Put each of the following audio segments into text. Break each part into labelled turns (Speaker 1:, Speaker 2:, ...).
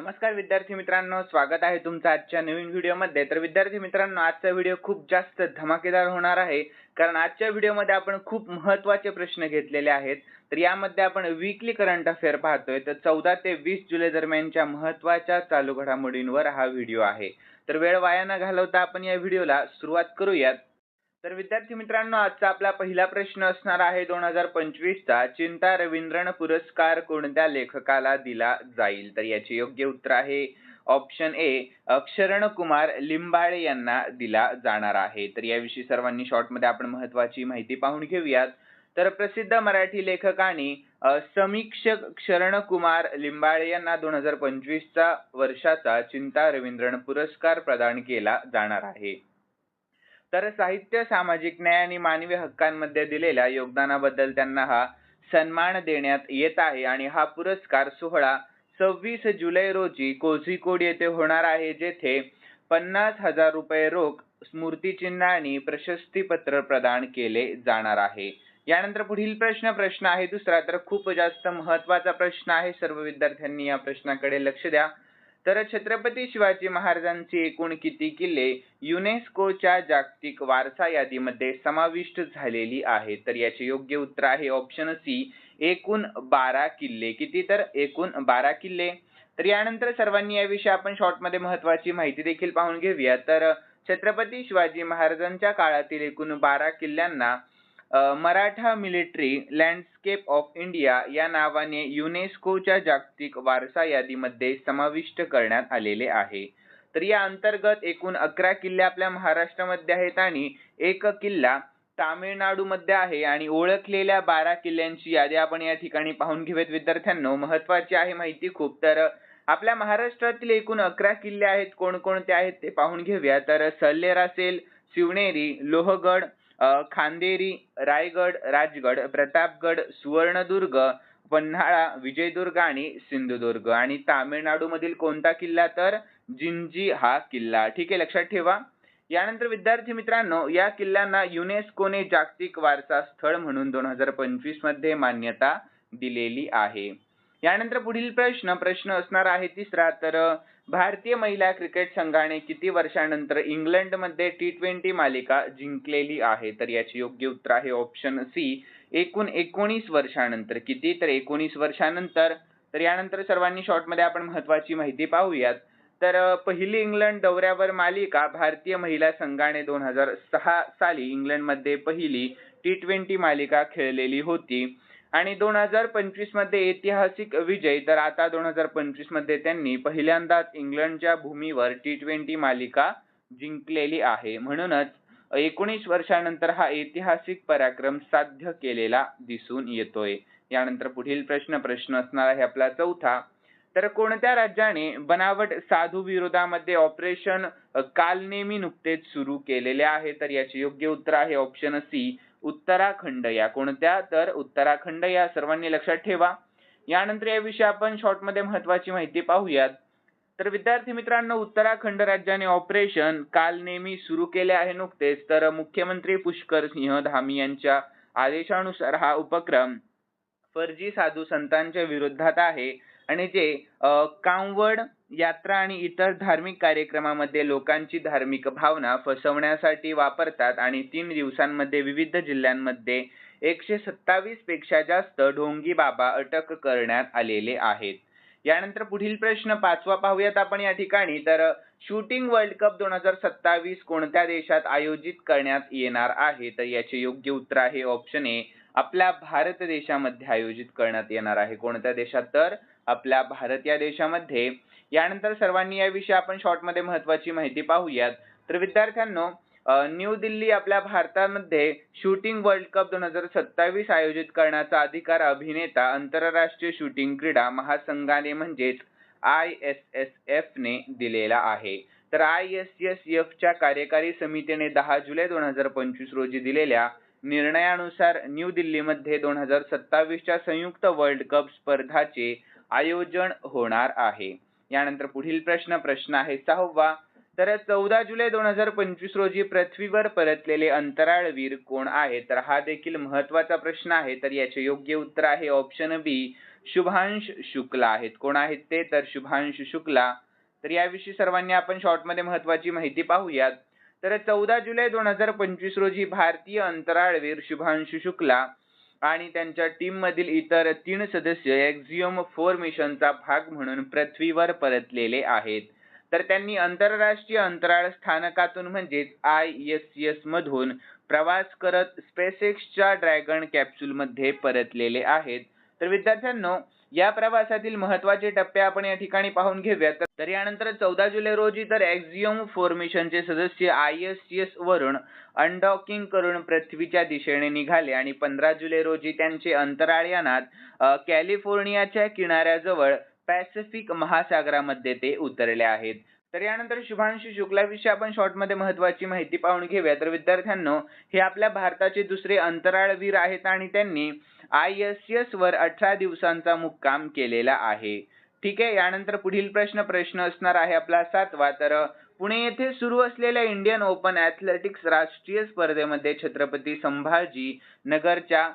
Speaker 1: नमस्कार विद्यार्थी मित्रांनो स्वागत आहे तुमचं आजच्या नवीन व्हिडिओमध्ये. तर विद्यार्थी मित्रांनो आजचा व्हिडिओ खूप जास्त धमाकेदार होणार आहे कारण आजच्या व्हिडिओमध्ये आपण खूप महत्त्वाचे प्रश्न घेतलेले आहेत. तर यामध्ये आपण वीकली करंट अफेअर पाहतोय. तर चौदा ते वीस जुलै दरम्यानच्या महत्त्वाच्या चालू घडामोडींवर हा व्हिडिओ आहे. तर वेळ वाया न घालवता आपण या व्हिडिओला सुरुवात करूयात. तर विद्यार्थी मित्रांनो आजचा आपला पहिला प्रश्न असणार आहे दोन हजार पंचवीसचा. चिंता रवींद्रन पुरस्कार कोणत्या लेखकाला दिला जाईल? तर याचे योग्य उत्तर आहे ऑप्शन ए अक्षरण कुमार लिंबाळे यांना दिला जाणार आहे. तर याविषयी सर्वांनी शॉर्टमध्ये आपण महत्वाची माहिती पाहून घेऊयात. तर प्रसिद्ध मराठी लेखकाने समीक्षक शरणकुमार लिंबाळे यांना दोन हजार पंचवीसचा वर्षाचा चिंता रवींद्रन पुरस्कार प्रदान केला जाणार आहे. तर साहित्य सामाजिक न्याय आणि मानवी हक्कांमध्ये दिलेल्या योगदानाबद्दल त्यांना हा सन्मान देण्यात येत आहे आणि हा पुरस्कार सोहळा सव्वीस जुलै रोजी कोझिकोड येथे होणार आहे जेथे पन्नास हजार रुपये रोख स्मृतिचिन्ह आणि प्रशस्तीपत्र प्रदान केले जाणार आहे. यानंतर पुढील प्रश्न प्रश्न आहे दुसरा. तर खूप जास्त महत्त्वाचा प्रश्न आहे. सर्व विद्यार्थ्यांनी या प्रश्नाकडे लक्ष द्या. तर छत्रपती शिवाजी महाराजांचे एकूण किती किल्ले युनेस्कोच्या जागतिक वारसा यादीमध्ये समाविष्ट झालेली आहेत? तर याचे योग्य उत्तर आहे ऑप्शन सी एकूण बारा किल्ले. किती तर? एकूण बारा किल्ले. तर यानंतर सर्वांनी याविषयी आपण शॉर्टमध्ये महत्वाची माहिती देखील पाहून घेऊया. तर छत्रपती शिवाजी महाराजांच्या काळातील एकूण बारा किल्ल्यांना Maratha military landscape of India या नावाने युनेस्कोच्या जागतिक वारसा यादीमध्ये समाविष्ट करण्यात आलेले आहे. तर या अंतर्गत एकूण अकरा किल्ले आपल्या महाराष्ट्रामध्ये आहेत आणि एक किल्ला तामिळनाडूमध्ये आहे आणि ओळखलेल्या बारा किल्ल्यांची यादी आपण या ठिकाणी पाहून घेऊयात. विद्यार्थ्यांनो महत्वाची आहे माहिती खूप. तर आपल्या महाराष्ट्रातील एकूण अकरा किल्ले आहेत. कोणकोणते आहेत ते पाहून घेऊया. तर सल्लेर असेल शिवनेरी लोहगड खांदेरी रायगड राजगड प्रतापगड सुवर्णदुर्ग पन्हाळा विजयदुर्ग आणि सिंधुदुर्ग. आणि तामिळनाडू मधील कोणता किल्ला तर? जिंजी हा किल्ला. ठीक आहे लक्षात ठेवा. यानंतर विद्यार्थी मित्रांनो या किल्ल्यांना युनेस्कोने जागतिक वारसा स्थळ म्हणून दोन हजार पंचवीसमध्ये मान्यता दिलेली आहे. यानंतर पुढील प्रश्न प्रश्न असणार आहे तिसरा. तर भारतीय महिला क्रिकेट संघाने किती वर्षानंतर इंग्लंडमध्ये टी ट्वेंटी मालिका जिंकलेली आहे? तर याचे योग्य उत्तर आहे ऑप्शन सी एकूण एकोणीस वर्षानंतर. किती तर एकोणीस वर्षानंतर. तर यानंतर सर्वांनी शॉर्टमध्ये आपण महत्वाची माहिती पाहूयात. तर पहिली इंग्लंड दौऱ्यावर मालिका भारतीय महिला संघाने दोन हजार सहा साली इंग्लंडमध्ये पहिली टी ट्वेंटी मालिका खेळलेली होती. आणि दोन हजार पंचवीसमध्ये ऐतिहासिक विजय. तर आता दोन हजार पंचवीसमध्ये त्यांनी पहिल्यांदाच इंग्लंडच्या भूमीवर टी ट्वेंटी मालिका जिंकलेली आहे. म्हणूनच एकोणीस वर्षानंतर हा ऐतिहासिक पराक्रम साध्य केलेला दिसून येतोय. यानंतर पुढील प्रश्न प्रश्न असणार आहे आपला चौथा. तर कोणत्या राज्याने बनावट साधू विरोधामध्ये ऑपरेशन कालनेमी नुकतेच सुरू केलेले आहे? तर याचे योग्य उत्तर आहे ऑप्शन सी उत्तराखंड या. कोणत्या? तर उत्तराखंड या सर्वांनी लक्षात ठेवा. यानंतर याविषयी आपण शॉर्टमध्ये महत्वाची माहिती पाहूयात. तर विद्यार्थी मित्रांनो उत्तराखंड राज्याने ऑपरेशन काल नेहमी सुरू केले आहे नुकतेच. तर मुख्यमंत्री पुष्कर सिंह धामी यांच्या आदेशानुसार हा उपक्रम फर्जी साधू संतांच्या विरोधात आहे. आणि जे कांवड यात्रा आणि इतर धार्मिक कार्यक्रमामध्ये लोकांची धार्मिक भावना फसवण्यासाठी वापरतात आणि तीन दिवसांमध्ये विविध जिल्ह्यांमध्ये एकशे सत्तावीसपेक्षा जास्त ढोंगी बाबा अटक करण्यात आलेले आहेत. यानंतर पुढील प्रश्न पाचवा पाहूयात आपण या ठिकाणी. तर शूटिंग वर्ल्ड कप दोन हजार सत्तावीस कोणत्या देशात आयोजित करण्यात येणार आहे? तर याचे योग्य उत्तर आहे ऑप्शन ए आपल्या भारत देशामध्ये आयोजित करण्यात येणार आहे. कोणत्या देशात? तर आपल्या भारत या देशामध्ये. यानंतर सर्वांनी याविषयी आपण शॉर्टमध्ये महत्वाची माहिती पाहूयात. तर विद्यार्थ्यांनो न्यू दिल्ली आपल्या भारतामध्ये शूटिंग वर्ल्ड कप दोन हजार सत्तावीस आयोजित करण्याचा अधिकार अभिनेता आंतरराष्ट्रीय शूटिंग क्रीडा महासंघाने म्हणजेच आय एस एस एफ ने दिलेला आहे. तर आय एस एस एफ च्या कार्यकारी समितीने दहा जुलै दोन हजार पंचवीस रोजी दिलेल्या निर्णयानुसार न्यू दिल्लीमध्ये दोन हजार सत्तावीसच्या संयुक्त वर्ल्ड कप स्पर्धाचे आयोजन होणार आहे. यानंतर पुढील प्रश्न प्रश्न आहे सहावा. तर चौदा जुलै दोन हजार पंचवीस रोजी पृथ्वीवर परतलेले अंतराळवीर कोण आहे तर हा देखील महत्त्वाचा प्रश्न आहे. तर याचे योग्य उत्तर आहे ऑप्शन बी शुभांश शुक्ला आहेत. कोण आहेत ते? तर शुभांश शुक्ला. तर याविषयी सर्वांनी आपण शॉर्टमध्ये महत्वाची माहिती पाहूयात. तर चौदा जुलै दोन हजार पंचवीस रोजी भारतीय अंतराळवीर शुभांशु शुक्ला आणि त्यांच्या टीम मधील इतर तीन सदस्य एक्झिओम फोर मिशनचा भाग म्हणून पृथ्वीवर परतलेले आहेत. तर त्यांनी आंतरराष्ट्रीय अंतराळ स्थानकातून म्हणजेच आय एस एस मधून प्रवास करत स्पेसएक्सच्या ड्रॅगन कॅप्सूलमध्ये परतलेले आहेत. तर विद्यार्थ्यांनो या प्रवासातील महत्त्वाचे टप्पे आपण या ठिकाणी पाहून घेऊयात. तर यानंतर चौदा जुलै रोजी तर एक्झियम फॉर्मेशनचे सदस्य आय एस एस वरून अनडॉकिंग करून पृथ्वीच्या दिशेने निघाले आणि पंधरा जुलै रोजी त्यांचे अंतराळयानात कॅलिफोर्नियाच्या किनाऱ्याजवळ पॅसिफिक महासागरामध्ये ते उतरले आहेत. तर यानंतर शुभांशु शुक्लाविषयी आपण शॉर्टमध्ये महत्वाची माहिती पाहून घेऊया. तर विद्यार्थ्यांनो हे आपल्या भारताचे दुसरे अंतराळवीर आहेत आणि त्यांनी आय एस एस वर अठरा दिवसांचा मुक्काम केलेला आहे. ठीक आहे यानंतर पुढील प्रश्न प्रश्न असणार आहे आपला सातवा. तर पुणे येथे सुरू असलेल्या इंडियन ओपन ॲथलेटिक्स राष्ट्रीय स्पर्धेमध्ये छत्रपती संभाजी नगरच्या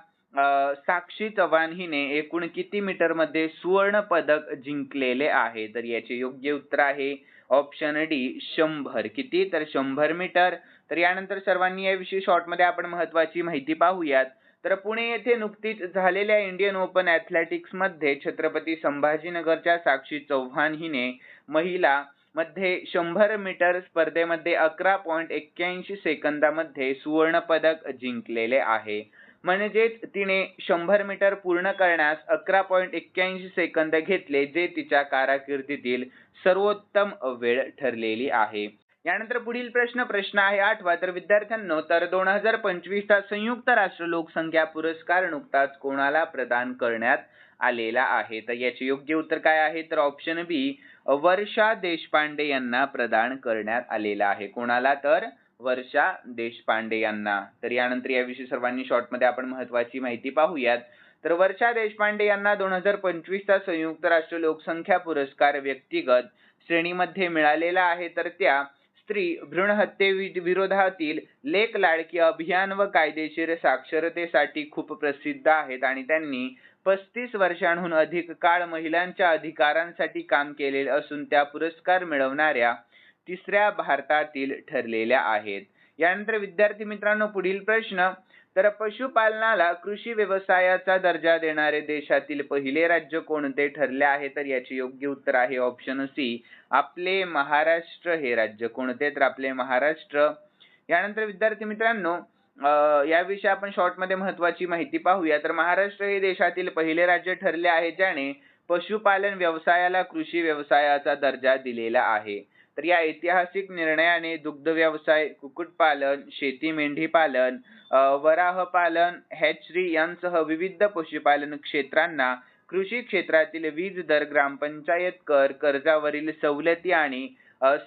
Speaker 1: साक्षी चव्हाण हिने एकूण किती मीटरमध्ये सुवर्ण पदक जिंकलेले आहे? तर याचे योग्य उत्तर आहे ऑप्शन डी शंभर. किती? तर शंभर मीटर. तर यानंतर सर्वांनी याविषयी शॉर्टमध्ये आपण महत्वाची माहिती पाहूयात. तर पुणे येथे नुकतीच झालेल्या इंडियन ओपन ॲथलेटिक्समध्ये छत्रपती संभाजीनगरच्या साक्षी चौहान हिने महिला मध्ये शंभर मीटर स्पर्धेमध्ये अकरा पॉईंट एक्क्याऐंशी सेकंदामध्ये सुवर्ण पदक जिंकलेले आहे. म्हणजेच तिने शंभर मीटर पूर्ण करण्यास अकरा पॉईंट एक्क्याऐंशी सेकंद घेतले जे तिच्या कारकिर्दीतील सर्वोत्तम वेळ ठरलेली आहे. यानंतर पुढील प्रश्न प्रश्न आहे आठवा. तर विद्यार्थ्यांनो तर दोन हजार पंचवीसचा संयुक्त राष्ट्र लोकसंख्या पुरस्कार नुकताच कोणाला प्रदान करण्यात आलेला आहे? तर याचे योग्य उत्तर काय आहे? तर ऑप्शन बी वर्षा देशपांडे यांना प्रदान करण्यात आलेला आहे. कोणाला? तर वर्षा देशपांडे यांना. तर यानंतर याविषयी सर्वांनी शॉर्टमध्ये आपण महत्वाची माहिती पाहूयात. तर वर्षा देशपांडे यांना दोन हजार पंचवीसचा संयुक्त राष्ट्र लोकसंख्या पुरस्कार व्यक्तिगत श्रेणीमध्ये मिळालेला आहे. तर त्या स्त्री भ्रूण हत्ये विरोधातील लेख लाडकी अभियान व कायदेशीर साक्षरतेसाठी खूप प्रसिद्ध आहेत आणि त्यांनी पस्तीस वर्षांहून अधिक काळ महिलांच्या अधिकारांसाठी काम केलेले असून त्या पुरस्कार मिळवणाऱ्या तिसऱ्या भारतातील ठरलेल्या आहेत. यानंतर विद्यार्थी मित्रांनो पुढील प्रश्न. तर पशुपालनाला कृषी व्यवसायाचा दर्जा देणारे देशातील पहिले राज्य कोणते ठरले आहे? तर याचे योग्य उत्तर आहे ऑप्शन सी आपले महाराष्ट्र हे राज्य कोणते? तर आपले महाराष्ट्र. यानंतर विद्यार्थी मित्रांनो याविषयी आपण शॉर्टमध्ये महत्वाची माहिती पाहूया. तर महाराष्ट्र हे देशातील पहिले राज्य ठरले आहे ज्याने पशुपालन व्यवसायाला कृषी व्यवसायाचा दर्जा दिलेला आहे. तर या ऐतिहासिक निर्णयाने दुग्ध व्यवसाय कुक्कुटपालन शेती मेंढी पालन वराह पालन हॅचरी यांसह विविध पशुपालन क्षेत्रांना कृषी क्षेत्रातील वीज दर ग्रामपंचायत कर कर्जावरील सवलती आणि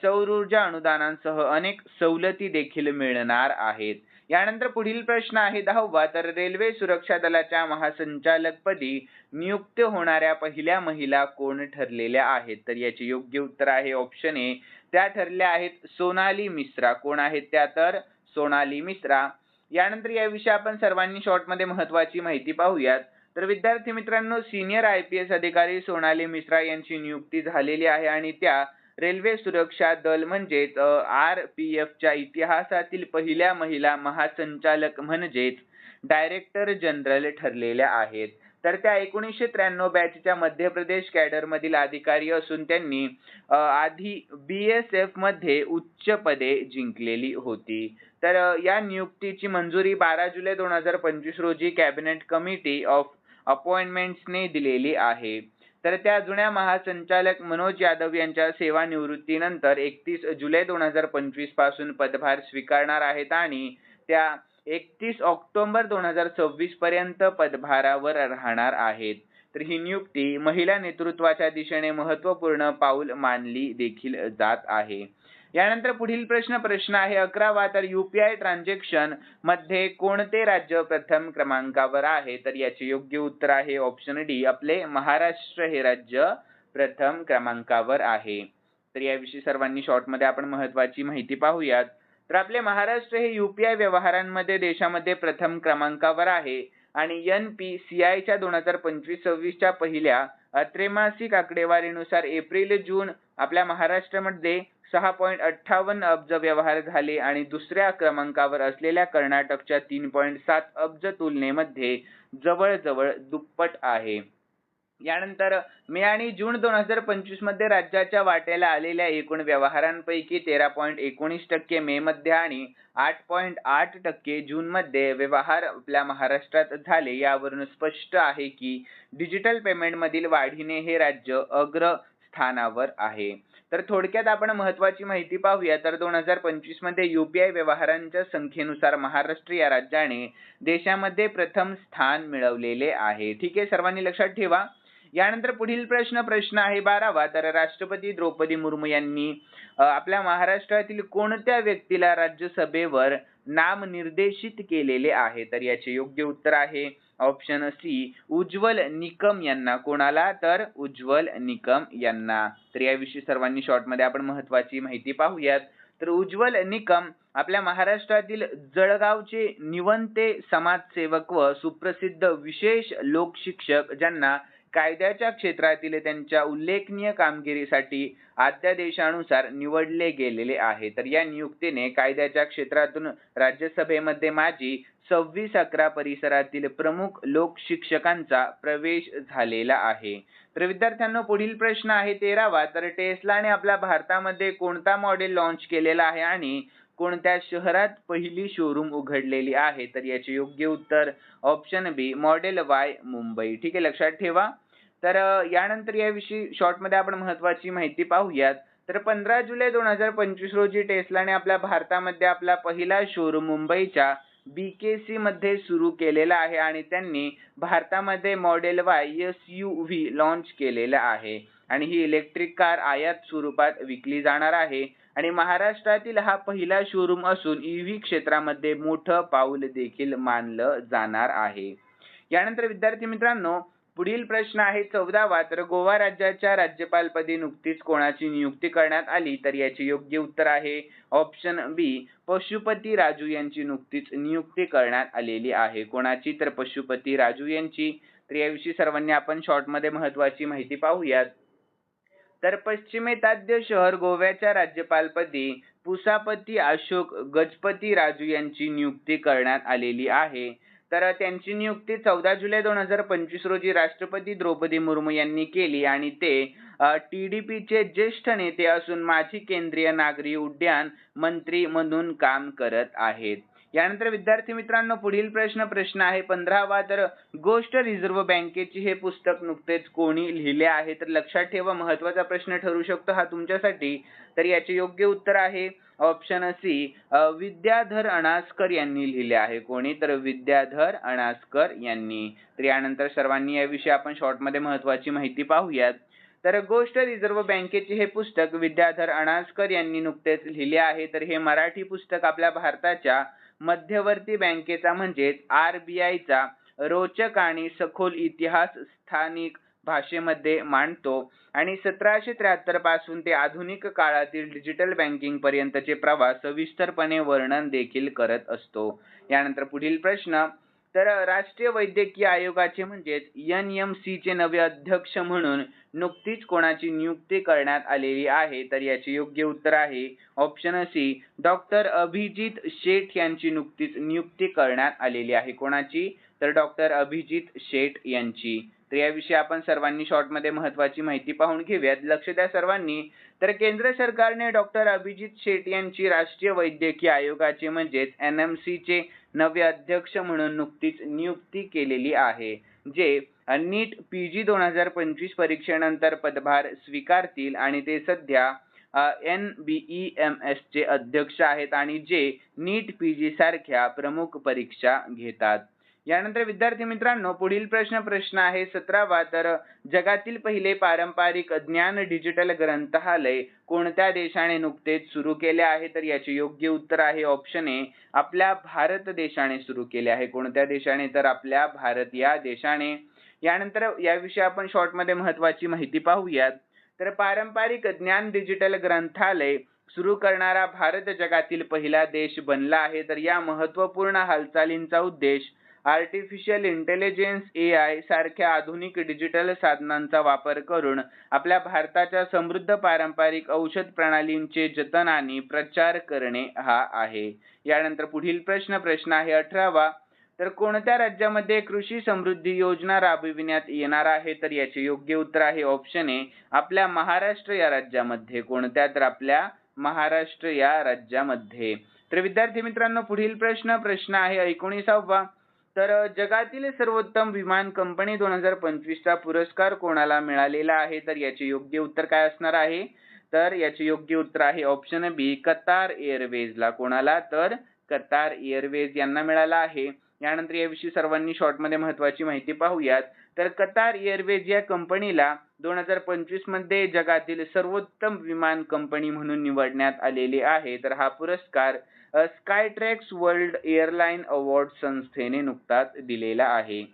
Speaker 1: सौर ऊर्जा अनुदानांसह अनेक सवलती देखील मिळणार आहेत. यानंतर पुढील प्रश्न आहे दहावा. तर रेल्वे सुरक्षा दलाच्या महासंचालकपदी नियुक्त होणाऱ्या पहिल्या महिला कोण ठरलेल्या आहेत? तर याचे योग्य उत्तर आहे ऑप्शन ए त्या ठरल्या आहेत सोनाली मिश्रा. कोण आहेत त्या तर? सोनाली मिश्रा. यानंतर याविषयी आपण सर्वांनी शॉर्टमध्ये महत्वाची माहिती पाहूयात. तर विद्यार्थी मित्रांनो सिनियर आय पी एस अधिकारी सोनाली मिश्रा यांची नियुक्ती झालेली आहे आणि त्या रेल्वे सुरक्षा दल म्हणजेच आर पी एफच्या इतिहासातील पहिल्या महिला महासंचालक म्हणजेच डायरेक्टर जनरल ठरलेल्या आहेत. तर त्या एकोणीसशे त्र्याण्णव बॅचच्या मध्य प्रदेश कॅडर मधील अधिकारी असून त्यांनी आधी बी एस एफमध्ये उच्च पदे जिंकलेली होती. तर या नियुक्तीची मंजुरी बारा जुलै दोन हजार पंचवीस रोजी कॅबिनेट कमिटी ऑफ अपॉइंटमेंट्सने दिलेली आहे. तर त्या जुन्या महासंचालक मनोज यादव यांच्या सेवानिवृत्तीनंतर एकतीस जुलै दोन हजार पंचवीसपासून पदभार स्वीकारणार आहेत आणि त्या एकतीस ऑक्टोबर दोन हजार सव्वीस पर्यंत पदभारावर राहणार आहेत. तर ही नियुक्ती महिला नेतृत्वाच्या दिशेने महत्त्वपूर्ण पाऊल मानली देखील जात आहे. यानंतर पुढील प्रश्न प्रश्न आहे अकरावा तर युपीआय ट्रान्झॅक्शनमध्ये कोणते राज्य प्रथम क्रमांकावर आहे? तर याचे योग्य उत्तर आहे ऑप्शन डी आपले महाराष्ट्र हे राज्य प्रथम क्रमांकावर आहे. तर याविषयी सर्वांनी शॉर्टमध्ये आपण महत्वाची माहिती पाहूयात. तर आपले महाराष्ट्र हे युपीआय व्यवहारांमध्ये देशामध्ये प्रथम क्रमांकावर आहे. आणि एन पी सी आयच्या दोन हजार पंचवीस सव्वीसच्या पहिल्या अ, त्रैमासिक आकडेवारीनुसार एप्रिल जून आपल्या महाराष्ट्रामध्ये सहा पॉईंट अठ्ठावन्न अब्ज व्यवहार झाले आणि दुसऱ्या क्रमांकावर असलेल्या कर्नाटकच्या तीन पॉईंट सात अब्ज तुलनेमध्ये जवळजवळ दुप्पट आहे. यानंतर मे आणि जून दोन हजार पंचवीसमध्ये राज्याच्या वाट्याला आलेल्या एकूण व्यवहारांपैकी तेरा पॉईंट एकोणीस टक्के मे मध्ये आणि आठ पॉईंट आठ टक्के जून मध्ये व्यवहार आपल्या महाराष्ट्रात झाले. यावरून स्पष्ट आहे की डिजिटल पेमेंट मधील वाढीने हे राज्य अग्र स्थानावर आहे. तर थोडक्यात आपण महत्वाची माहिती पाहूया. तर दोन हजार पंचवीसमध्ये युपीआय व्यवहारांच्या संख्येनुसार महाराष्ट्र या राज्याने देशामध्ये प्रथम स्थान मिळवलेले आहे. ठीक आहे सर्वांनी लक्षात ठेवा. यानंतर पुढील प्रश्न प्रश्न आहे बारावा. तर राष्ट्रपती द्रौपदी मुर्मू यांनी आपल्या महाराष्ट्रातील कोणत्या व्यक्तीला राज्यसभेवर नामनिर्देशित केलेले आहे? तर याचे योग्य उत्तर आहे ऑप्शन सी उज्ज्वल निकम यांना. कोणाला? तर उज्ज्वल निकम यांना. तर याविषयी सर्वांनी शॉर्टमध्ये आपण महत्वाची माहिती पाहूयात. तर उज्ज्वल निकम आपल्या महाराष्ट्रातील जळगावचे निवंते समाजसेवक व सुप्रसिद्ध विशेष लोकशिक्षक ज्यांना कायद्याच्या क्षेत्रातील त्यांच्या उल्लेखनीय कामगिरीसाठी अध्यादेशानुसार निवडले गेलेले आहे. तर या नियुक्तीने कायद्याच्या क्षेत्रातून राज्यसभेमध्ये माजी सव्वीस अकरा परिसरातील प्रमुख लोकशिक्षकांचा प्रवेश झालेला आहे. तर विद्यार्थ्यांना पुढील प्रश्न आहे तेरावा. तर टेस्लाने आपल्या भारतामध्ये कोणता मॉडेल लॉन्च केलेला आहे आणि कोणत्या शहरात पहिली शोरूम उघडलेली आहे? तर याचे योग्य उत्तर option B model Y Mumbai. ठीक आहे लक्षात ठेवा. तर यानंतर याविषयी शॉर्टमध्ये आपण महत्वाची माहिती पाहूयात. तर पंधरा जुलै दोन हजार पंचवीस रोजी टेस्लाने आपल्या भारतामध्ये आपला पहिला शोरूम मुंबईच्या बीकेसी मध्ये सुरू केलेला आहे आणि त्यांनी भारतामध्ये model Y S U V launch केलेला आहे. आणि ही इलेक्ट्रिक कार आयात स्वरूपात विकली जाणार आहे. आणि महाराष्ट्रातील हा पहिला शोरूम असून ईव्ही क्षेत्रामध्ये मोठं पाऊल देखील मानलं जाणार आहे. यानंतर विद्यार्थी मित्रांनो पुढील प्रश्न आहे चौदावा तर गोवा राज्याच्या राज्यपालपदी नुकतीच कोणाची नियुक्ती करण्यात आली? तर याचे योग्य उत्तर आहे ऑप्शन बी पशुपती राजू यांची नुकतीच नियुक्ती करण्यात आलेली आहे. कोणाची? तर पशुपती राजू यांची. तर याविषयी सर्वांनी आपण शॉर्टमध्ये महत्वाची माहिती पाहूयात. तर पश्चिमेताद्य शहर गोव्याच्या राज्यपालपदी पुसापती अशोक गजपती राजू यांची नियुक्ती करण्यात आलेली आहे. तर त्यांची नियुक्ती चौदा जुलै दोन हजार पंचवीस रोजी राष्ट्रपती द्रौपदी मुर्मू यांनी केली आणि ते टी डी पीचे ज्येष्ठ नेते असून माजी केंद्रीय नागरी उड्डाण मंत्री म्हणून काम करत आहेत. यानंतर विद्यार्थी मित्रांनो पुढील प्रश्न प्रश्न आहे पंधरावा. तर गोष्ट रिझर्व्ह बँकेची हे पुस्तक नुकतेच कोणी लिहिले आहे? तर लक्षात ठेवा महत्त्वाचा प्रश्न ठरू शकतो हा तुमच्यासाठी. तर याचे योग्य उत्तर आहे ऑप्शन सी विद्याधर अणासकर यांनी लिहिले आहे. कोणी? तर विद्याधर अणासकर यांनी. तर यानंतर सर्वांनी याविषयी आपण शॉर्टमध्ये महत्वाची माहिती पाहूयात. तर गोष्ट रिझर्व्ह बँकेचे हे पुस्तक विद्याधर अणासकर यांनी नुकतेच लिहिले आहे. तर हे मराठी पुस्तक आपल्या भारताच्या मध्यवर्ती बँकेचा म्हणजेच आर बी आयचा रोचक आणि सखोल इतिहास स्थानिक भाषेमध्ये मांडतो. आणि सतराशे त्र्याहत्तरपासून ते आधुनिक काळातील डिजिटल बँकिंग पर्यंतचे प्रवास सविस्तरपणे वर्णन देखील करत असतो. यानंतर पुढील प्रश्न तर राष्ट्रीय वैद्यकीय आयोगाचे म्हणजेच एन एम सीचे नवे अध्यक्ष म्हणून नुकतीच कोणाची नियुक्ती करण्यात आलेली आहे? तर याचे योग्य उत्तर आहे option C doctor Abhijit Sheth यांची नुकतीच नियुक्ती करण्यात आलेली आहे. कोणाची? तर डॉक्टर अभिजित शेठ यांची. तर याविषयी आपण सर्वांनी शॉर्टमध्ये महत्वाची माहिती पाहून घेऊयात. लक्ष द्या सर्वांनी. तर केंद्र सरकारने डॉक्टर अभिजित शेट यांची राष्ट्रीय वैद्यकीय आयोगाचे म्हणजेच एन एम सी चे नवे अध्यक्ष म्हणून नुकतीच नियुक्ती केलेली आहे जे नीट पी जी दोन हजार पंचवीस परीक्षेनंतर पदभार स्वीकारतील आणि ते सध्या N B E M S चे अध्यक्ष आहेत आणि जे नीट पी जी सारख्या प्रमुख परीक्षा घेतात. यानंतर विद्यार्थी मित्रांनो पुढील प्रश्न प्रश्न आहे सतरावा. तर जगातील पहिले पारंपरिक ज्ञान डिजिटल ग्रंथालय कोणत्या देशाने नुकतेच सुरू केले आहे? तर याचे योग्य उत्तर आहे ऑप्शन ए आपल्या भारत देशाने सुरू केले आहे. कोणत्या देशाने? तर आपल्या भारत या देशाने. यानंतर याविषयी आपण शॉर्टमध्ये महत्वाची माहिती पाहूयात. तर पारंपरिक ज्ञान डिजिटल ग्रंथालय सुरू करणारा भारत जगातील पहिला देश बनला आहे. तर या महत्त्वपूर्ण हालचालींचा उद्देश आर्टिफिशियल इंटेलिजन्स ए आय सारख्या आधुनिक डिजिटल साधनांचा वापर करून आपल्या भारताच्या समृद्ध पारंपरिक औषध प्रणालींचे जतन आणि प्रचार करणे हा आहे. यानंतर पुढील प्रश्न प्रश्न आहे अठरावा. तर कोणत्या राज्यामध्ये कृषी समृद्धी योजना राबविण्यात येणार आहे? तर याचे योग्य उत्तर आहे ऑप्शन ए आपल्या महाराष्ट्र या राज्यामध्ये. कोणत्या तर आपल्या महाराष्ट्र या राज्यामध्ये. तर विद्यार्थी मित्रांनो पुढील प्रश्न प्रश्न आहे एकोणीसावा. तर जगातील सर्वोत्तम विमान कंपनी दोन हजार पंचवीसचा पुरस्कार कोणाला मिळालेला आहे? तर याचे योग्य उत्तर काय असणार आहे? तर याचे योग्य उत्तर आहे ऑप्शन बी कतार एअरवेजला कोणाला? तर कतार एअरवेज यांना मिळाला आहे. यानंतर याविषयी सर्वांनी शॉर्टमध्ये महत्वाची माहिती पाहूयात. तर कतार एअरवेज या कंपनीला दोन हजार पंचवीसमध्ये जगातील सर्वोत्तम विमान कंपनी म्हणून निवडण्यात आलेले आहे. तर हा पुरस्कार स्कायट्रॅक्स वर्ल्ड एअरलाईन अवॉर्ड संस्थेने नुकताच दिलेला आहे.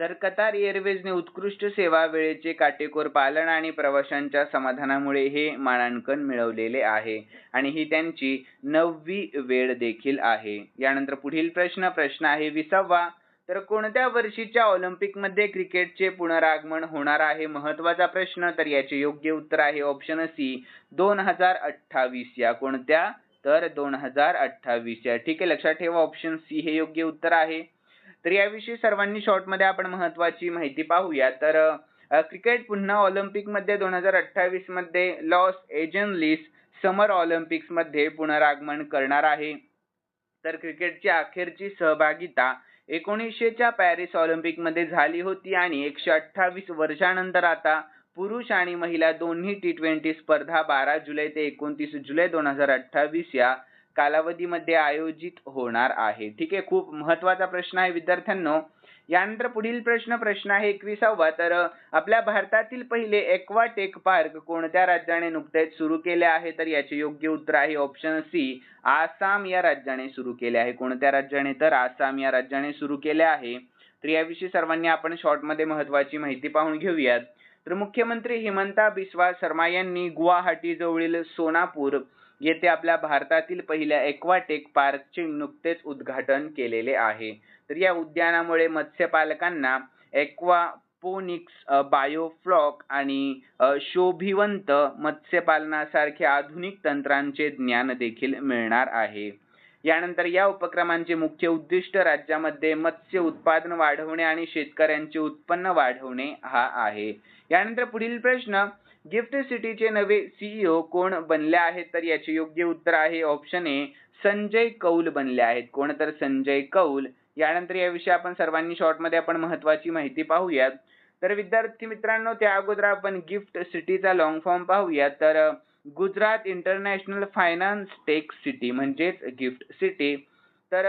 Speaker 1: तर कतार एअरवेजने उत्कृष्ट सेवा वेळेचे काटेकोर पालन आणि प्रवाशांच्या समाधानामुळे हे मानांकन मिळवलेले आहे आणि ही त्यांची नववी वेळ देखील आहे. यानंतर पुढील प्रश्न प्रश्न आहे विसावा. तर कोणत्या वर्षीच्या ऑलिम्पिकमध्ये क्रिकेटचे पुनरागमन होणार आहे? महत्त्वाचा प्रश्न. तर याचे योग्य उत्तर आहे ऑप्शन सी दोन हजार अठ्ठावीस. या कोणत्या तर दोन हजार अठ्ठावीस या. ठीक आहे लक्षात ठेवा ऑप्शन सी हे योग्य उत्तर आहे. तर याविषयी सर्वांनी शॉर्टमध्ये आपण महत्वाची माहिती पाहूया. तर क्रिकेट पुन्हा ऑलिम्पिकमध्ये दोन हजार अठ्ठावीसमध्ये लॉस एजनलिस समर ऑलिम्पिक्समध्ये पुनरागमन करणार आहे. तर क्रिकेटची अखेरची सहभागिता एकोणीसशेच्या पॅरिस ऑलिम्पिकमध्ये झाली होती आणि एकशे अठ्ठावीस वर्षानंतर आता पुरुष आणि महिला दोन्ही टी ट्वेंटी स्पर्धा बारा जुलै ते एकोणतीस जुलै दोन हजार अठ्ठावीस या कालावधीमध्ये आयोजित होणार आहे. ठीक आहे खूप महत्त्वाचा प्रश्न आहे विद्यार्थ्यांनो. यानंतर पुढील प्रश्न प्रश्न आहे एकविसावा. तर आपल्या भारतातील पहिले एक्वाटेक पार्क कोणत्या राज्याने नुकतेच सुरू केले आहे? तर याचे योग्य उत्तर आहे ऑप्शन सी आसाम या राज्याने सुरू केले आहे. कोणत्या राज्याने? तर आसाम या राज्याने सुरू केले आहे. तर याविषयी सर्वांनी आपण शॉर्टमध्ये महत्त्वाची महत्वाची माहिती पाहून घेऊयात. तर मुख्यमंत्री हिमंता बिस्वा शर्मा यांनी गुवाहाटी जवळील सोनापूर येथे आपल्या भारतातील पहिल्या एक्वाटेक पार्कचे नुकतेच उद्घाटन केलेले आहे. तर या उद्यानामुळे मत्स्यपालकांना एक्वापोनिक्स बायोफ्लॉक आणि शोभिवंत मत्स्यपालनासारखे आधुनिक तंत्रांचे ज्ञान देखील मिळणार आहे. यानंतर या उपक्रमांचे मुख्य उद्दिष्ट राज्यामध्ये मत्स्य उत्पादन वाढवणे आणि शेतकऱ्यांचे उत्पन्न वाढवणे हा आहे. यानंतर पुढील प्रश्न गिफ्ट सिटीचे नवे सीईओ कोण बनले आहेत? तर याचे योग्य उत्तर आहे ऑप्शन ए संजय कौल बनले आहेत. कोण तर संजय कौल. यानंतर याविषयी आपण सर्वांनी शॉर्टमध्ये आपण महत्वाची माहिती पाहूयात. तर विद्यार्थी मित्रांनो त्या अगोदर आपण गिफ्ट सिटीचा लॉंग फॉर्म पाहूयात तर Gujarat international finance tech city म्हणजेच गिफ्ट सिटी. तर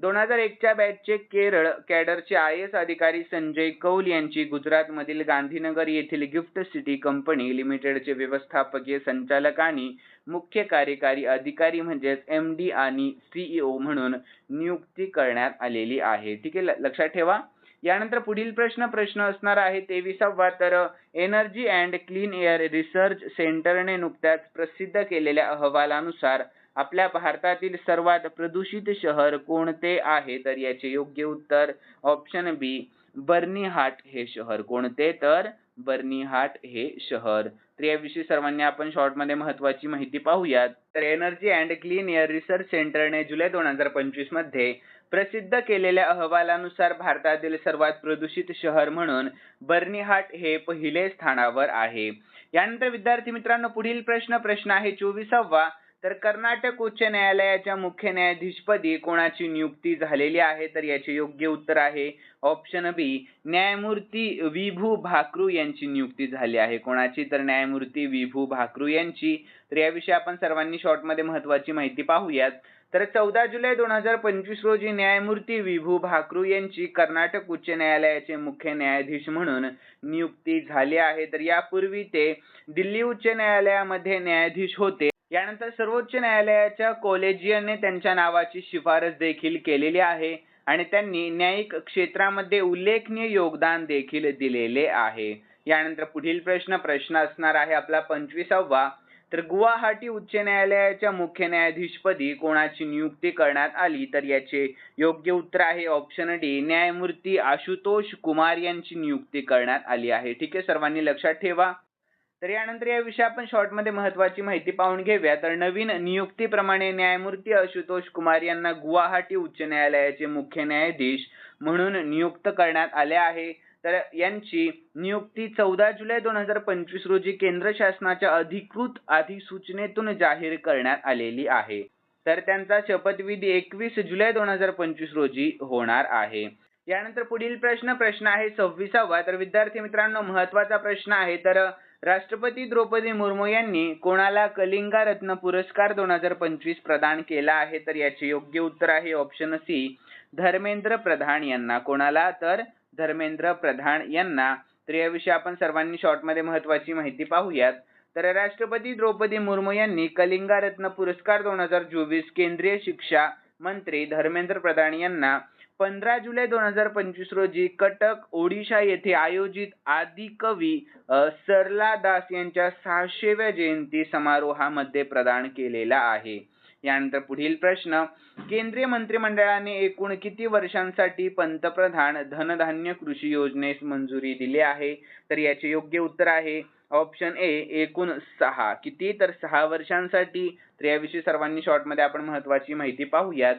Speaker 1: दोन हजार एकच्या बॅचचे केरळ कॅडरचे आय एस अधिकारी संजय कौल यांची गुजरातमधील गांधीनगर येथील गिफ्ट सिटी कंपनी लिमिटेडचे व्यवस्थापकीय संचालक आणि मुख्य कार्यकारी अधिकारी म्हणजेच एम डी आणि सीईओ म्हणून नियुक्ती करण्यात आलेली आहे. ठीक आहे लक्षात ठेवा. यानंतर पुढील प्रश्न प्रश्न असणार आहे तेविसावा. तर energy and clean air research सेंटरने नुकत्याच प्रसिद्ध केलेल्या अहवालानुसार आपल्या भारतातील सर्वात प्रदूषित शहर कोणते आहे? तर याचे योग्य उत्तर ऑप्शन बी बर्नीहाट हे शहर. कोणते? तर बर्नीहाट हे शहर. तर याविषयी सर्वांनी आपण शॉर्टमध्ये महत्वाची माहिती पाहूयात. तर energy and clean air research सेंटरने जुलै दोन हजार पंचवीसमध्ये प्रसिद्ध केलेल्या अहवालानुसार भारतातील सर्वात प्रदूषित शहर म्हणून बर्नीहाट हे पहिले स्थानावर आहे. यानंतर विद्यार्थी मित्रांनो पुढील प्रश्न प्रश्न आहे चोवीसावा. तर कर्नाटक उच्च न्यायालयाच्या मुख्य न्यायाधीशपदी कोणाची नियुक्ती झालेली आहे तर याचे योग्य उत्तर आहे. ऑप्शन बी न्यायमूर्ती विभू भाकरू यांची नियुक्ती झाली आहे. कोणाची? तर न्यायमूर्ती विभू भाकरू यांची. तर याविषयी आपण सर्वांनी शॉर्टमध्ये महत्वाची माहिती पाहूयात. तर चौदा जुलै दोन हजार पंचवीस रोजी न्यायमूर्ती विभू भाकरू यांची कर्नाटक उच्च न्यायालयाचे मुख्य न्यायाधीश म्हणून नियुक्ती झाली आहे. तर यापूर्वी ते दिल्ली उच्च न्यायालयामध्ये न्यायाधीश होते. यानंतर सर्वोच्च न्यायालयाच्या कॉलेजियनने त्यांच्या नावाची शिफारस देखील केलेली आहे आणि त्यांनी न्यायिक क्षेत्रामध्ये उल्लेखनीय योगदान देखील दिलेले आहे. यानंतर पुढील प्रश्न प्रश्न असणार आहे आपला पंचवीसावा. तर गुवाहाटी उच्च न्यायालयाच्या मुख्य न्यायाधीशपदी कोणाची नियुक्ती करण्यात आली? तर याचे योग्य उत्तर आहे ऑप्शन डी न्यायमूर्ती आशुतोष कुमार यांची नियुक्ती करण्यात आली आहे. ठीक आहे सर्वांनी लक्षात ठेवा. तर यानंतर याविषयी आपण शॉर्टमध्ये महत्वाची माहिती पाहून घेऊया. तर नवीन नियुक्तीप्रमाणे न्यायमूर्ती आशुतोष कुमार यांना गुवाहाटी उच्च न्यायालयाचे मुख्य न्यायाधीश म्हणून नियुक्त करण्यात आले आहे. तर यांची नियुक्ती चौदा जुलै दोन हजार पंचवीस रोजी केंद्र शासनाच्या अधिकृत अधिसूचनेतून जाहीर करण्यात आलेली आहे. तर त्यांचा शपथविधी एकवीस जुलै दोन हजार पंचवीस रोजी होणार आहे. यानंतर पुढील प्रश्न प्रश्न आहे सव्वीसावा. तर विद्यार्थी मित्रांनो महत्त्वाचा प्रश्न आहे. तर राष्ट्रपती द्रौपदी मुर्मू यांनी कोणाला कलिंगा रत्न पुरस्कार दोन हजार पंचवीस प्रदान केला आहे तर याचे योग्य उत्तर आहे ऑप्शन सी धर्मेंद्र प्रधान यांना. कोणाला? तर धर्मेंद्र प्रधान यांना. तर याविषयी आपण सर्वांनी शॉर्टमध्ये महत्वाची माहिती पाहूयात. तर राष्ट्रपती द्रौपदी मुर्मू यांनी कलिंगा रत्न पुरस्कार दोन हजार चोवीस केंद्रीय शिक्षा मंत्री धर्मेंद्र प्रधान यांना पंधरा जुलै दोन हजार पंचवीस रोजी कटक ओडिशा येथे आयोजित आदिकवी सरला दास यांच्या सहाशेव्या जयंती समारोहामध्ये प्रदान केलेला आहे. यानंतर पुढील प्रश्न केंद्रीय मंत्रिमंडळाने एकूण किती वर्षांसाठी पंतप्रधान धनधान्य कृषी योजनेस मंजुरी दिली आहे? तर याचे योग्य उत्तर आहे ऑप्शन ए एकूण सहा. किती? तर सहा वर्षांसाठी. तर याविषयी सर्वांनी शॉर्टमध्ये आपण महत्वाची माहिती पाहूयात.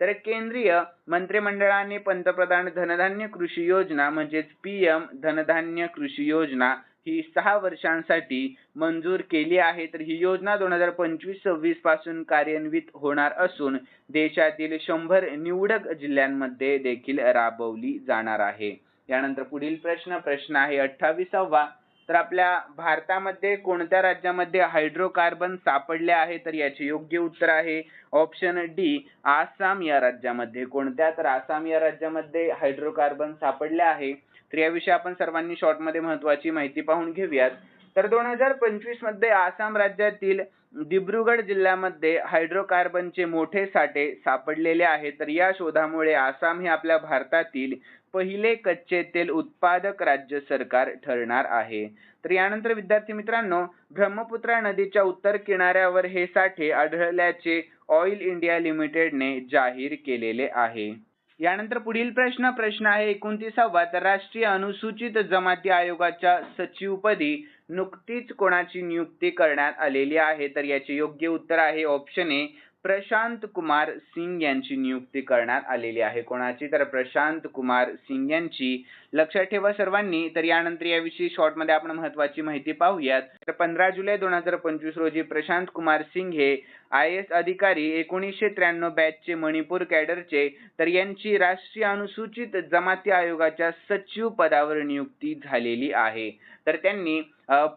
Speaker 1: तर केंद्रीय मंत्रिमंडळाने पंतप्रधान धनधान्य कृषी योजना म्हणजेच पीएम धनधान्य कृषी योजना ही सहा वर्षांसाठी मंजूर केली आहे. तर ही योजना दोन हजार पंचवीस सव्वीसपासून कार्यान्वित होणार असून देशातील शंभर निवडक जिल्ह्यांमध्ये देखील राबवली जाणार आहे. यानंतर पुढील प्रश्न प्रश्न आहे अठ्ठावीसावा. तर आपल्या भारतामध्ये कोणत्या राज्यामध्ये हायड्रोकार्बन सापडले आहे? तर याचे योग्य उत्तर आहे ऑप्शन डी आसाम या राज्यामध्ये. कोणत्या? तर आसाम या राज्यामध्ये हायड्रोकार्बन सापडले आहे. तर याविषयी आपण सर्वांनी शॉर्टमध्ये महत्वाची माहिती पाहून घेऊयात. तर दोन हजार पंचवीसमध्ये आसाम राज्यातील दिब्रुगड जिल्ह्यामध्ये हायड्रोकार्बनचे मोठे साठे सापडलेले आहेत. तर या शोधामुळे आसाम हे आपल्या भारतातील पहिले कच्चे तेल उत्पादक राज्य सरकार ठरणार आहे. तर यानंतर विद्यार्थी मित्रांनो ब्रह्मपुत्रा नदीच्या उत्तर किनाऱ्यावर हे साठे आढळल्याचे ऑइल इंडिया लिमिटेडने जाहीर केलेले आहे. यानंतर पुढील प्रश्न प्रश्न आहे एकोणतीसावा. तर राष्ट्रीय अनुसूचित जमाती आयोगाच्या सचिवपदी नुकतीच कोणाची नियुक्ती करण्यात आलेली आहे तर याचे योग्य उत्तर आहे ऑप्शन ए प्रशांत कुमार सिंग यांची नियुक्ती करण्यात आलेली आहे. कोणाची? तर प्रशांत कुमार सिंग यांची. लक्षात ठेवा सर्वांनी तर यानंतर याविषयी शॉर्टमध्ये आपण महत्वाची माहिती पाहूयात. तर पंधरा जुलै दोन हजार पंचवीस रोजी प्रशांत कुमार सिंग हे आय एस अधिकारी एकोणीसशे त्र्याण्णव बॅचचे मणिपूर कॅडरचे तर यांची राष्ट्रीय अनुसूचित जमाती आयोगाच्या सचिव पदावर नियुक्ती झालेली आहे. तर त्यांनी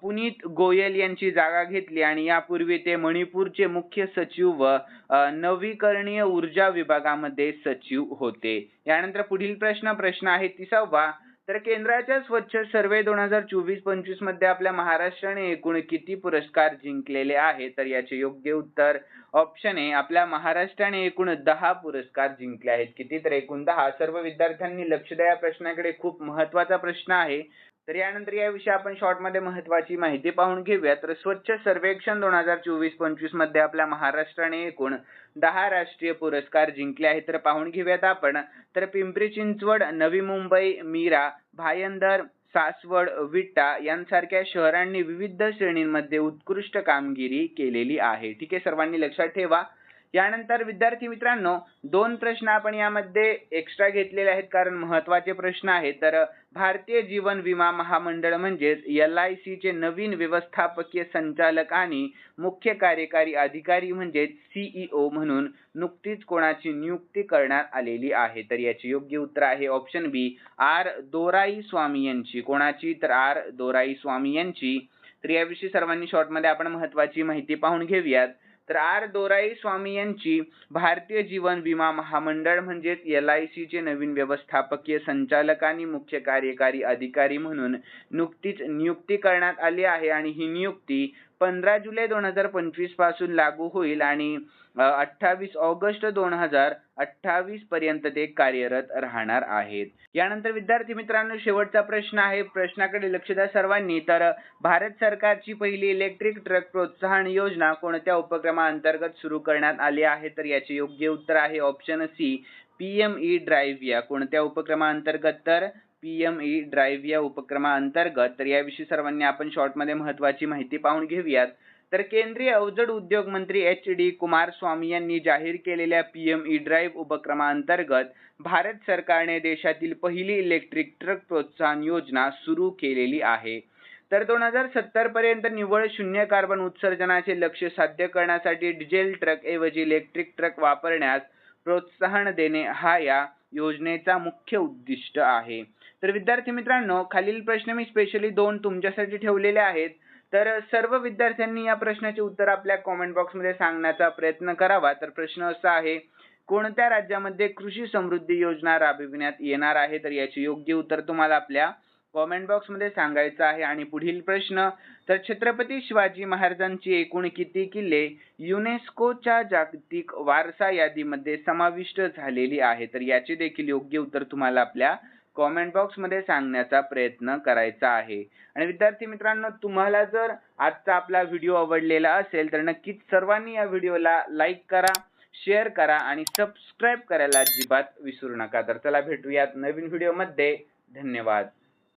Speaker 1: पुनीत गोयल यांची जागा घेतली आणि यापूर्वी ते मणिपूरचे मुख्य सचिव व नवीकरणीय ऊर्जा विभागामध्ये सचिव होते. यानंतर पुढील प्रश्न प्रश्न आहे तिसावा तर केंद्राच्या स्वच्छ सर्वे दोन हजार चोवीस पंचवीसमध्ये आपल्या महाराष्ट्राने एकूण किती पुरस्कार जिंकलेले आहे? तर याचे योग्य उत्तर ऑप्शन आहे आपल्या महाराष्ट्राने एकूण दहा पुरस्कार जिंकले आहेत. किती तर एकूण दहा. सर्व विद्यार्थ्यांनी लक्ष द्या प्रश्नाकडे खूप महत्त्वाचा प्रश्न आहे. तर यानंतर याविषयी आपण शॉर्टमध्ये महत्वाची माहिती पाहून घेऊया. तर स्वच्छ सर्वेक्षण दोन हजार चोवीस पंचवीसमध्ये आपल्या महाराष्ट्राने एकूण दहा राष्ट्रीय पुरस्कार जिंकले आहेत. तर पाहून घेऊयात आपण. तर पिंपरी चिंचवड नवी मुंबई मीरा भायंदर सासवड विट्टा यांसारख्या शहरांनी विविध श्रेणींमध्ये उत्कृष्ट कामगिरी केलेली आहे. ठीक आहे सर्वांनी लक्षात ठेवा. यानंतर विद्यार्थी मित्रांनो दोन प्रश्न आपण यामध्ये एक्स्ट्रा घेतलेले आहेत कारण महत्त्वाचे प्रश्न आहेत. तर भारतीय जीवन विमा महामंडळ म्हणजेच एल आय सीचे नवीन व्यवस्थापकीय संचालक आणि मुख्य कार्यकारी अधिकारी म्हणजेच सीईओ म्हणून नुकतीच कोणाची नियुक्ती करण्यात आलेली आहे? तर याचे योग्य उत्तर आहे ऑप्शन बी आर दोराई स्वामी यांची. कोणाची? तर आर दोराई स्वामी यांची. तर याविषयी सर्वांनी शॉर्टमध्ये आपण महत्वाची माहिती पाहून घेऊयात. तर आर दोराई स्वामी यांची भारतीय जीवन विमा महामंडळ म्हणजेच एल आय चे नवीन व्यवस्थापकीय संचालक आणि मुख्य कार्यकारी अधिकारी म्हणून नुकतीच नियुक्ती करण्यात आली आहे आणि ही नियुक्ती पंधरा जुलै दोन हजार पंचवीसपासून लागू होईल आणि अठ्ठावीस ऑगस्ट दोन हजार अठ्ठावीस पर्यंत ते कार्यरत राहणार आहेत. यानंतर विद्यार्थी मित्रांनो शेवटचा प्रश्न आहे. प्रश्नाकडे लक्ष द्या सर्वांनी. तर भारत सरकारची पहिली इलेक्ट्रिक ट्रक प्रोत्साहन योजना कोणत्या उपक्रमाअंतर्गत सुरू करण्यात आली आहे? तर याचे योग्य उत्तर आहे ऑप्शन सी पीएमई ड्राईव्ह या. कोणत्या उपक्रमाअंतर्गत तर पी एम ई ड्राईव्ह या उपक्रमाअंतर्गत तर याविषयी सर्वांनी आपण शॉर्टमध्ये महत्वाची माहिती पाहून घेऊयात. तर केंद्रीय अवजड उद्योग मंत्री एच डी कुमारस्वामी यांनी जाहीर केलेल्या पी एम ई ड्राईव्ह उपक्रमाअंतर्गत भारत सरकारने देशातील पहिली इलेक्ट्रिक ट्रक प्रोत्साहन योजना सुरू केलेली आहे. तर दोन हजार सत्तर पर्यंत निव्वळ शून्य कार्बन उत्सर्जनाचे लक्ष्य साध्य करण्यासाठी डिझेल ट्रक ऐवजी इलेक्ट्रिक ट्रक वापरण्यास प्रोत्साहन देणे हा या योजनेचा मुख्य उद्दिष्ट आहे. तर विद्यार्थी मित्रांनो खालील प्रश्न मी स्पेशली दोन तुमच्यासाठी ठेवलेले आहेत. तर सर्व विद्यार्थ्यांनी या प्रश्नाचे उत्तर आपल्या कॉमेंट बॉक्समध्ये सांगण्याचा प्रयत्न करावा. तर प्रश्न असा आहे कोणत्या राज्यामध्ये कृषी समृद्धी योजना राबविण्यात येणार आहे? तर याचे योग्य उत्तर तुम्हाला आपल्या कॉमेंट बॉक्समध्ये सांगायचं आहे. आणि पुढील प्रश्न तर छत्रपती शिवाजी महाराजांची एकूण किती किल्ले युनेस्कोच्या जागतिक वारसा यादीमध्ये समाविष्ट झालेली आहे? तर याचे देखील योग्य उत्तर तुम्हाला आपल्या कॉमेंट बॉक्समध्ये सांगण्याचा प्रयत्न करायचा आहे. आणि विद्यार्थी मित्रांनो तुम्हाला जर आजचा आपला व्हिडिओ आवडलेला असेल तर नक्कीच सर्वांनी या व्हिडिओला लाईक करा शेअर करा आणि सबस्क्राईब करायला अजिबात विसरू नका. तर चला भेटूयात नवीन व्हिडिओमध्ये धन्यवाद.